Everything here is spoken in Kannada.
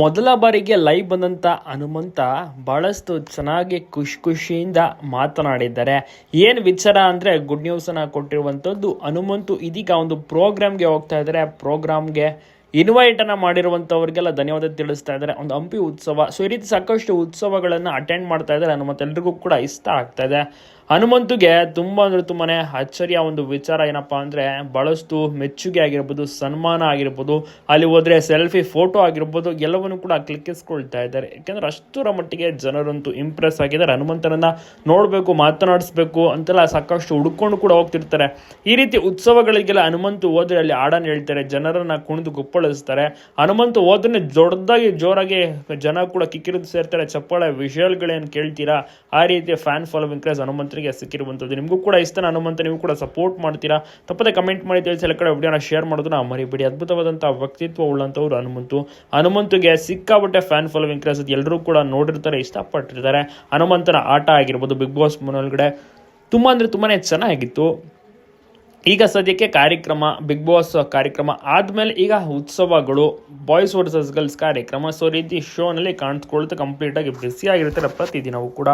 ಮೊದಲ ಬಾರಿಗೆ ಲೈವ್ ಬಂದಂಥ ಹನುಮಂತ ಭಾಳಷ್ಟು ಚೆನ್ನಾಗಿ ಖುಷಿ ಖುಷಿಯಿಂದ ಮಾತನಾಡಿದ್ದಾರೆ. ಏನು ವಿಚಾರ ಅಂದರೆ ಗುಡ್ ನ್ಯೂಸನ್ನು ಕೊಟ್ಟಿರುವಂಥದ್ದು ಹನುಮಂತು ಇದೀಗ ಒಂದು ಪ್ರೋಗ್ರಾಮ್ಗೆ ಹೋಗ್ತಾ ಇದ್ದಾರೆ. ಪ್ರೋಗ್ರಾಮ್ಗೆ ಇನ್ವೈಟನ್ನು ಮಾಡಿರುವಂಥವ್ರಿಗೆಲ್ಲ ಧನ್ಯವಾದ ತಿಳಿಸ್ತಾ ಇದ್ದಾರೆ. ಒಂದು ಹಂಪಿ ಉತ್ಸವ. ಸೊ ಈ ರೀತಿ ಸಾಕಷ್ಟು ಉತ್ಸವಗಳನ್ನು ಅಟೆಂಡ್ ಮಾಡ್ತಾ ಇದ್ದಾರೆ. ಹನುಮಂತ ಎಲ್ರಿಗೂ ಕೂಡ ಇಷ್ಟ ಆಗ್ತಾ ಇದೆ. ಹನುಮಂತುಗೆ ತುಂಬ ಅಂದರೆ ತುಂಬಾನೇ ಅಚ್ಚರಿಯ ಒಂದು ವಿಚಾರ ಏನಪ್ಪಾ ಅಂದ್ರೆ ಬಳಸ್ತು ಮೆಚ್ಚುಗೆ ಆಗಿರ್ಬೋದು, ಸನ್ಮಾನ ಆಗಿರ್ಬೋದು, ಅಲ್ಲಿ ಹೋದರೆ ಸೆಲ್ಫಿ, ಫೋಟೋ ಆಗಿರ್ಬೋದು, ಎಲ್ಲವನ್ನು ಕೂಡ ಕ್ಲಿಕ್ಕಿಸ್ಕೊಳ್ತಾ ಇದ್ದಾರೆ. ಯಾಕಂದ್ರೆ ಅಷ್ಟರ ಮಟ್ಟಿಗೆ ಜನರಂತೂ ಇಂಪ್ರೆಸ್ ಆಗಿದ್ದಾರೆ. ಹನುಮಂತನನ್ನ ನೋಡಬೇಕು, ಮಾತನಾಡಿಸ್ಬೇಕು ಅಂತೆಲ್ಲ ಸಾಕಷ್ಟು ಹುಡ್ಕೊಂಡು ಕೂಡ ಹೋಗ್ತಿರ್ತಾರೆ. ಈ ರೀತಿ ಉತ್ಸವಗಳಿಗೆಲ್ಲ ಹನುಮಂತು ಹೋದರೆ ಅಲ್ಲಿ ಹಾಡನ್ನು ಹೇಳ್ತಾರೆ, ಜನರನ್ನ ಕುಣಿದು ಗುಪ್ಪಳಿಸ್ತಾರೆ ಹನುಮಂತು ಹೋದ್ರೆ ದೊಡ್ಡದಾಗಿ ಜೋರಾಗಿ ಜನ ಕೂಡ ಕಿಕ್ಕಿರಿದು ಸೇರ್ತಾರೆ. ಚಪ್ಪಾಳೆ ವಿಷಯಗಳೇನು ಕೇಳ್ತೀರಾ? ಆ ರೀತಿ ಫ್ಯಾನ್ ಫಾಲೋವಿಂಗ್ ಕ್ರೇಜ್ ಹನುಮಂತನಿಗೆ ಸಿಕ್ಕಿರುವಂಥದ್ದು. ನಿಮಗೂ ಕೂಡ ಇಷ್ಟ ಹನುಮಂತ ನೀವು ಕೂಡ ಸಪೋರ್ಟ್ ಮಾಡ್ತೀರಾ? ತಪ್ಪದೆ ಕಮೆಂಟ್ ಮಾಡಿ ತಿಳಿಸಿ, ಎಲ್ಲ ಕಡೆ ವಿಡಿಯೋನ ಶೇರ್ ಮಾಡೋದನ್ನ ಮರಿಬೇಡಿ. ಅದ್ಭುತವಾದಂಥ ವ್ಯಕ್ತಿತ್ವ ಉಳ್ಳಂಥವ್ರು ಹನುಮಂತು. ಹನುಮಂತಿಗೆ ಸಿಕ್ಕಾಬಟ್ಟೆ ಫ್ಯಾನ್ ಫಾಲೋವಿಂಗ್ ಕ್ರೇಜ್ ಎಲ್ಲರೂ ಕೂಡ ನೋಡಿರ್ತಾರೆ, ಇಷ್ಟಪಟ್ಟಿರ್ತಾರೆ. ಹನುಮಂತನ ಆಟ ಆಗಿರ್ಬೋದು ಬಿಗ್ ಬಾಸ್ ಮನೊಳಗಡೆ ತುಂಬ ಅಂದರೆ ತುಂಬಾ ಚೆನ್ನಾಗಿತ್ತು. ಈಗ ಸದ್ಯಕ್ಕೆ ಕಾರ್ಯಕ್ರಮ ಬಿಗ್ ಬಾಸ್ ಕಾರ್ಯಕ್ರಮ ಆದಮೇಲೆ ಈಗ ಉತ್ಸವಗಳು ಬಾಯ್ಸ್ ವರ್ಸಸ್ ಗರ್ಲ್ಸ್ ಕಾರ್ಯಕ್ರಮ. ಸೊ ರೀತಿ ಶೋನಲ್ಲಿ ಕಾಣಿಸ್ಕೊಳ್ತಾ ಕಂಪ್ಲೀಟಾಗಿ ಬ್ಯುಸಿ ಆಗಿರ್ತಾರೆ ಪ್ರತಿದಿನವೂ ಕೂಡ.